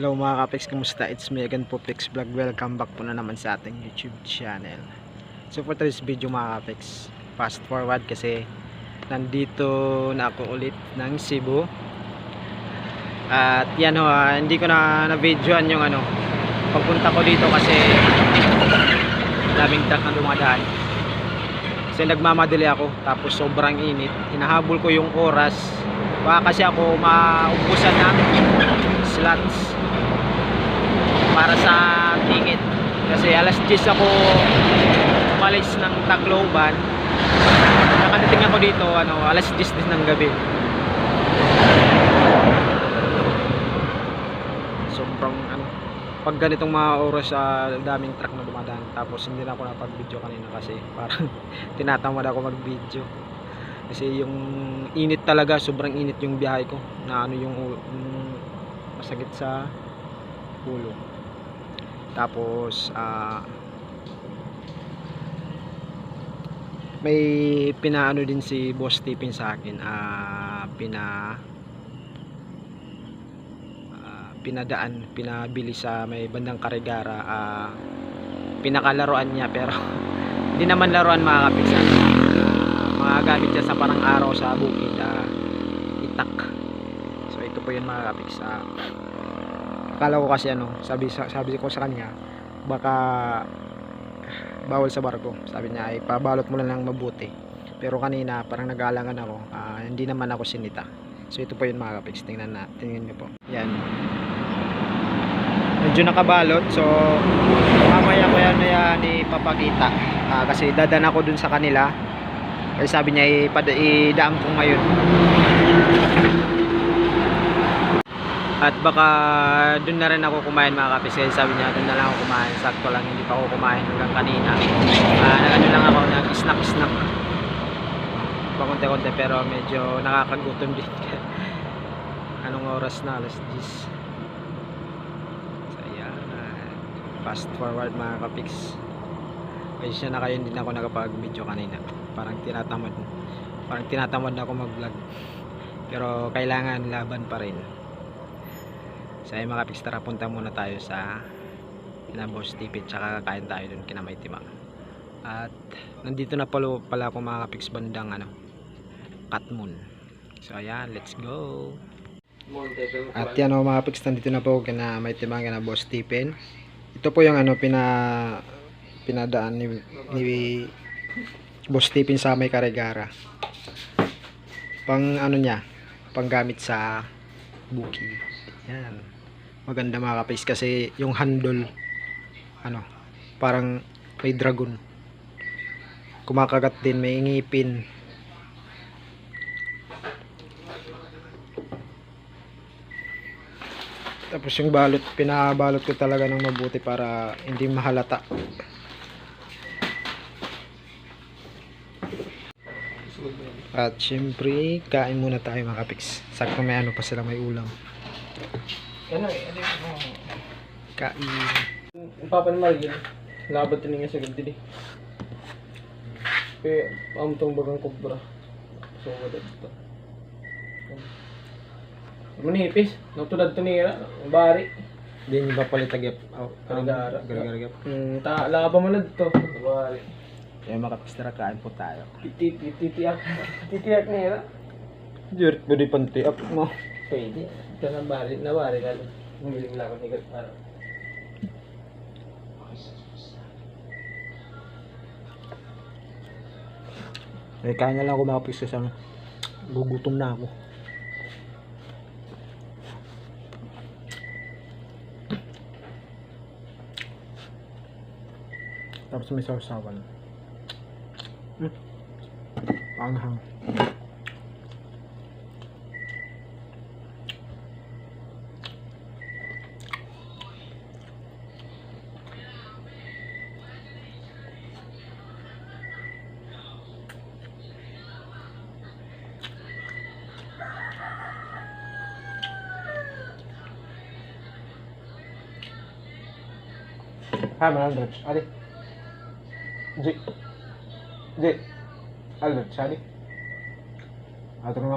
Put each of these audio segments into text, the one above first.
Hello mga kapex, kumusta? It's me again po, Pex Vlog. Welcome back po na naman sa ating YouTube channel. So for today's video mga kapex, fast forward kasi nandito na ako ulit ng Cebu. At yan ho, ah, hindi ko na na-videoan yung ano, pagpunta ko dito kasi daming truck na dumadaan. Kasi nagmamadali ako, tapos sobrang init. Hinahabol ko yung oras. Baka kasi ako maubusan ng slots para sa ticket. Kasi alas 10 ako umalis ng Tacloban. Nakadating ako dito ano, alas 10 din ng gabi. Sobrang ano pag ganitong mga oras sa daming truck na dumadaan tapos hindi na ako napag video kanina kasi parang tinatamad ako mag video kasi yung init talaga sobrang init yung biyahe ko na ano yung, yung masakit sa ulo tapos ah may pinaano din si Boss Stephen sa akin ah pina ah, pinadaan pinabili sa may bandang Karigara ah pinakalaruan niya pero hindi naman laruan mga kapisan mga gamit niya sa parang araw sa bukid ah, itak. So ito po yun mga kapiks ah, akala ko kasi ano sabi, sa- sabi ko sa kanya baka bawal sa barko. Sabi niya ay pabalot mo lang mabuti. Pero kanina parang nag-aalangan ako ah, hindi naman ako sinita. So ito po yun mga kapiks. Tingnan na tingnan nyo po. Yan. Medyo nakabalot. So mamaya ko yan yan ipapakita Ah, kasi dadan ako dun sa kanila. Kasi sabi niya idaan ko ngayon at baka dun na rin ako kumain mga kapis. Kasi sabi niya dun na lang ako kumain. Sakto lang hindi pa ako kumain hanggang kanina. Uh, nag lang ako nag snack snack pakunti-kunti pero medyo nakakagutom din. Anong oras na? Alas 10 so yan ah, fast forward mga kapiks siya na kayo hindi na ako nakapag video kanina. Parang tinatamad. Parang tinatamad na ako mag vlog pero kailangan laban pa rin So ay mga kapiks, tara punta muna tayo sa kina Boss Tipid tsaka kakain tayo dun kina May Timang. At nandito na pala, pala ako mga kapiks bandang ano, Katmon. So ayan, let's go. At yan o mga kapiks, nandito na po kina May Timang kina Boss Tipin. Ito po yung ano pina pinadaan ni, ni Boss Tipin sa may Karigara. Pang ano niya, panggamit sa buki. Yan. Maganda mga kapis kasi yung handle ano, parang may dragon. Kumakagat din, may ngipin. Tapos yung balot, pinabalot ko talaga ng mabuti para hindi mahalata. At syempre, kain muna tayo mga kapiks. Sakto may ano pa sila, may ulam. Ano eh, ano yung... Kain. Ang papa ni Mariel, labat din niya sa gilid eh. Kaya, pamutong bagang kubra. So, wala dito. Manipis, natulad to ang bari. Di nyo ba palit agyap? Oh, Gargara. Gargara. Hmm, ta, laba man na dito. Bari. Kaya mga kapiks, tara kain po tayo. Titi, titiyak. Titiyak niya. Dirt, pwede panti up mo. Pwede. Ito na bari, na bari ka. Humiling lang ako ni Gat. Eh, kain na lang ako kasi ano, gugutom na ako. Tapos may sausawan. Hmm. Anghang. 500 allez j'ai j'ai allez j'ai allez à tout le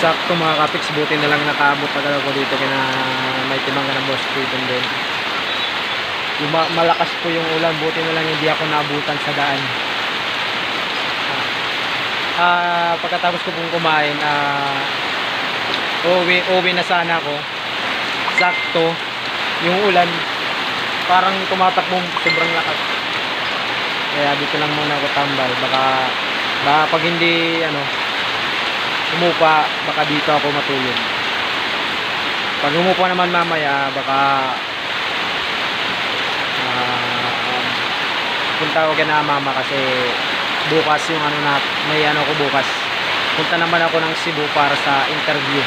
sakto mga kapiks buti na lang nakaabot agad ako dito kaya may timang ka ng boss dito din. Yung ma- malakas po yung ulan buti na lang hindi ako naabutan sa daan. Ah pagkatapos ko pong kumain ah uwi, uwi na sana ako. Sakto yung ulan parang tumatakbong sobrang lakas. Kaya dito lang muna ako tambay. Baka baka pag hindi ano umupa baka dito ako matulog pag umupa naman mamaya baka ah, punta ako kina mama kasi bukas yung ano na may ano ko bukas punta naman ako ng Cebu para sa interview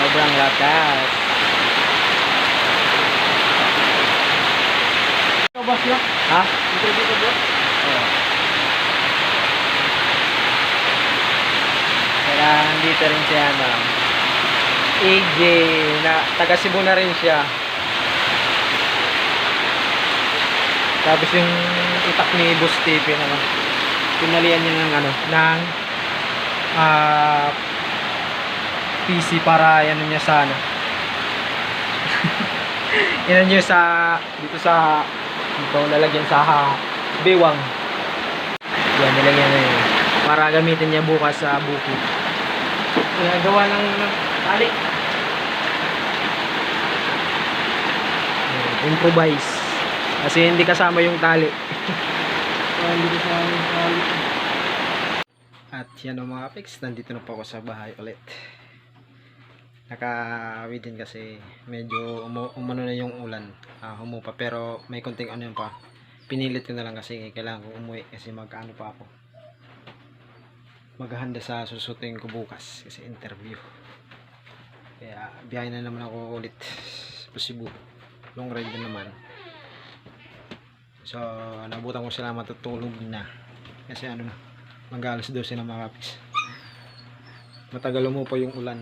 sobrang lakas Ito boss no? ha? Interview ko boss? Oo. Nandito rin siya na AJ na taga Cebu na rin siya. Tapos yung itak ni Boss TV naman. Pinalian niya ng ano, ng ah PC para yan niya sa ano. yan niya sa dito sa dito lalagyan sa bewang. Yan, nilagyan na yun. Para gamitin niya bukas sa buko. Ginagawa ng ng tali. Yan, Improvise. Kasi hindi kasama yung tali. Ah, Hindi ko sa amin tali. At yan o mga pics, nandito na po ako sa bahay ulit. Din kasi medyo umu umano na yung ulan. Ah, humupa pero may konting ano yun pa. Pinilit ko na lang kasi kailangan ko umuwi kasi magkaano pa ako. Maghahanda sa susutin ko bukas kasi interview. Kaya biyahe na naman ako ulit sa Cebu. Long ride din naman. So, nabutan ko sila matutulog na. Kasi ano na, mag-alas 12 na mga kapis. Matagal mo pa yung ulan.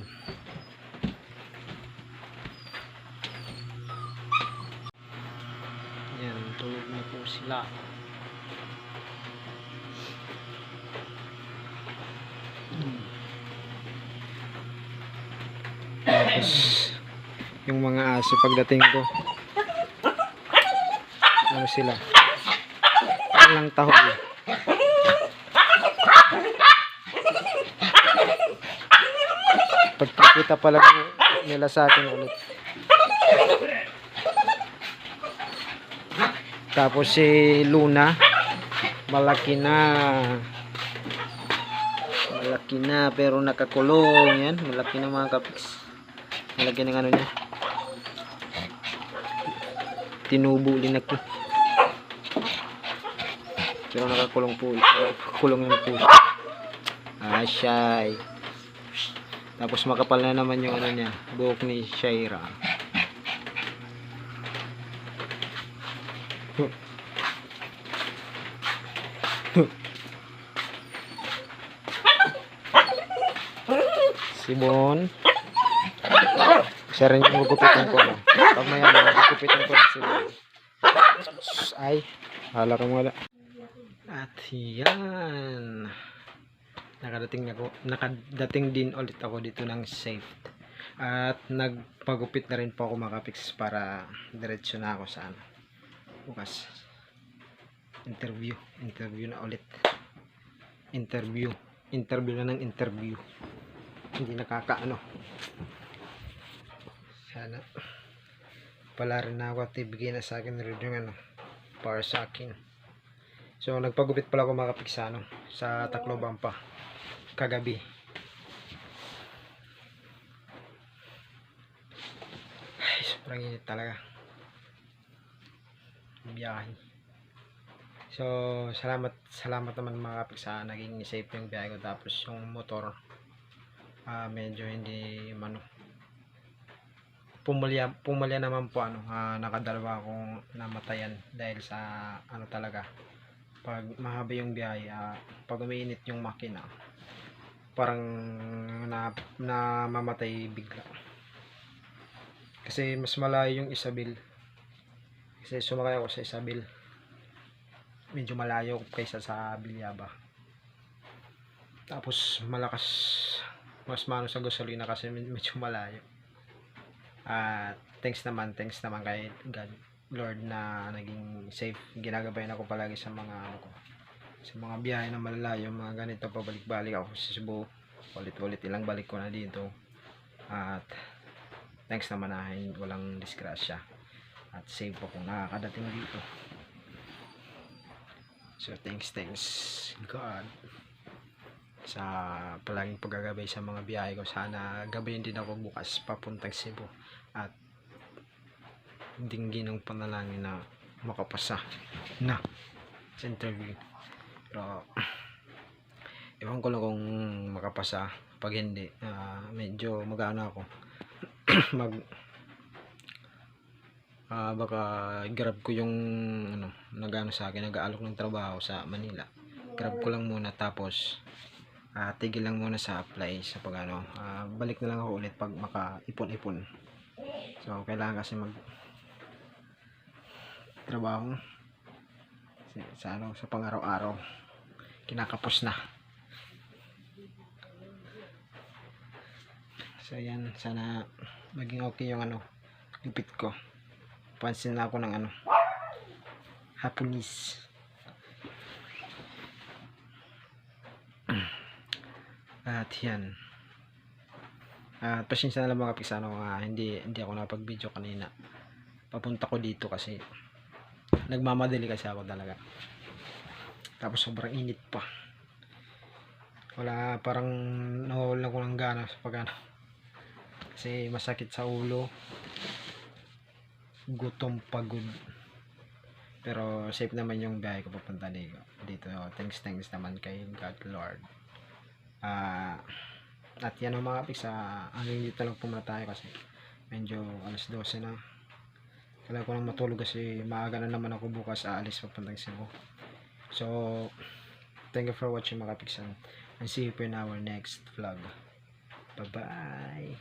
Yan, tulog na po sila. Tapos, yung mga aso pagdating ko, ano sila? Walang tahol. Pagkikita pa lang nila sa akin ulit. Tapos si Luna, malaki na. Malaki na pero nakakulong yan. Malaki na mga kapiks. Malaki ng ano niya. Tinubo linaki. Pero nakakulong po. Kulong yung po. Ah, shy. Tapos makapal na naman yung ano niya, buhok ni Shaira. si Bon. Siya rin yung gugupitan ko. No? Pag may ano, gugupitan ko rin si Bon. Sus, Ay, hala ka wala. At yan. Nakadating ako, nakadating din ulit ako dito ng safe. At nagpagupit na rin po ako makapix para diretso na ako sa ano. Bukas. Interview. Interview na ulit. Interview. Interview na ng interview. Hindi nakakaano. Sana. Pala rin ako at ibigay na sa akin rin yung ano. Para sa akin. So, nagpagupit pala ako makapix sa ano. Sa Tacloban pa kagabi. Ay, sobrang init talaga. Biyahe. So, salamat salamat naman mga kapig sa naging safe yung biyahe ko. Tapos yung motor, ah medyo hindi mano. Pumalya, pumalya naman po ano, ah, nakadalawa akong namatayan dahil sa ano talaga. Pag mahaba yung biyahe, ah, pag umiinit yung makina, parang na, na bigla. Kasi mas malayo yung Isabel. Kasi sumakay ako sa Isabel. Medyo malayo kaysa sa Bilyaba. Tapos malakas mas mano sa gasolina kasi med- medyo malayo. At thanks naman, thanks naman kay God, Lord na naging safe. Ginagabayan ako palagi sa mga ano ko. Sa mga biyahe na malalayo, mga ganito pabalik-balik ako sa Cebu. Ulit-ulit ilang balik ko na dito. At thanks naman na walang disgrasya. At safe ako nakakadating dito. So thanks, thanks God sa palaging paggagabay sa mga biyahe ko. Sana gabayin din ako bukas papuntang Cebu at dinggin ng panalangin na makapasa na sa interview. Pero ewan ko lang kung makapasa pag hindi ah, medyo mag-ano ako mag ah, baka grab ko yung ano nagano sa akin nag-aalok ng trabaho sa Manila grab ko lang muna tapos ah tigil lang muna sa apply sa pag ano. Ah, balik na lang ako ulit pag maka-ipon-ipon. So kailangan kasi mag trabaho. Sa, sa ano sa pang-araw-araw kinakapos na. So yan. Sana maging okay yung ano lupit ko. Pansin na ako ng ano hapunis At yan. At pasensya na lang mga kapis, ano, ah, hindi, hindi ako napag video kanina. Papunta ko dito kasi nagmamadali kasi ako talaga. Tapos sobrang init pa. Wala, parang nawawalan ko ng gana sa pag ano. Kasi masakit sa ulo. Gutom pagod. Pero safe naman yung biyahe ko papunta dito. Thanks, thanks naman kay God Lord. Ah, at yan ang mga kapis, ah, hanggang dito lang muna tayo kasi medyo alas 12 na. Kailangan ko lang matulog kasi maaga na naman ako bukas aalis papuntang Cebu. So, thank you for watching mga kapis and, see you in our next vlog. Bye-bye!